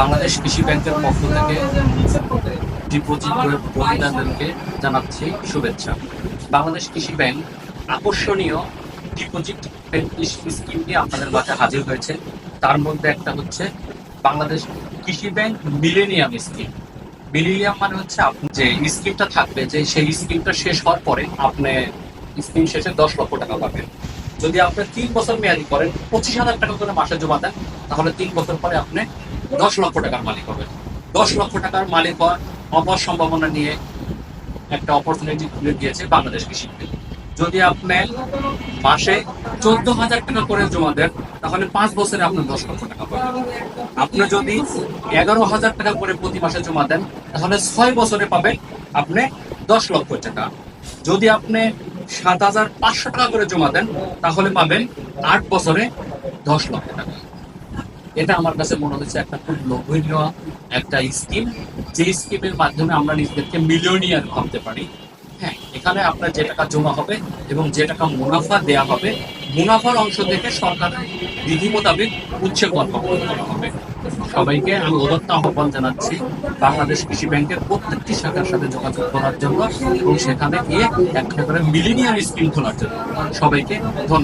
বাংলাদেশ কৃষি ব্যাংকের পক্ষ থেকে ডিপোজিট করে মহিলাদেরকে জানাচ্ছি শুভেচ্ছা। বাংলাদেশ কৃষি ব্যাংক আকর্ষণীয় ডিপোজিট স্কিম নিয়ে আপনাদের মাঝে হাজির হয়েছে। তার মধ্যে একটা হচ্ছে বাংলাদেশ কৃষি ব্যাংক মিলেনিয়াম স্কিম। মিলেনিয়াম মানে হচ্ছে আপনি যে স্কিমটা থাকবে, যে সেই স্কিমটা শেষ হওয়ার পরে আপনি স্কিম শেষে দশ লক্ষ টাকা পাবেন। যদি আপনি তিন বছর মেয়াদি করেন, পঁচিশ হাজার টাকা করে মাসে জমা দেন, তাহলে তিন বছর পরে আপনি দশ লক্ষ টাকার মালিক হবেন দশ লক্ষ টাকার মালিক হওয়ার অপার সম্ভাবনা নিয়ে একটা অপরচুনিটি খুলে দিয়েছে বাংলাদেশ কৃষি যদি আপনি মাসে চোদ্দ হাজার টাকা করে জমা দেন, তাহলে পাঁচ বছরে আপনার দশ লক্ষ টাকা পাবেন আপনি যদি এগারো হাজার টাকা করে প্রতি মাসে জমা দেন, তাহলে ছয় বছরে পাবেন আপনি দশ লক্ষ টাকা। যদি আপনি সাত হাজার পাঁচশো টাকা করে জমা দেন, তাহলে পাবেন আট বছরে দশ লক্ষ টাকা। এটা আমার কাছে মনে হচ্ছে একটা খুব লোভনীয় একটা স্কিম যে স্কিমের মাধ্যমে আমরা নিজেদেরকে মিলিয়নিয়ার ভাবতে পারি। হ্যাঁ এখানে আপনার যে টাকা জমা হবে এবং যে টাকা মুনাফা দেয়া হবে, মুনাফার অংশ থেকে সরকার বিধি মোতাবেক উচ্ছেদ করা হবে। সবাইকে আমি উদত্ত আহ্বান জানাচ্ছি বাংলাদেশ কৃষি ব্যাংকের প্রত্যেকটি শাখার সাথে যোগাযোগ করার জন্য এবং সেখানে গিয়ে একটা করে মিলিনিয়াম স্কিম খোলার জন্য। সবাইকে ধন্যবাদ।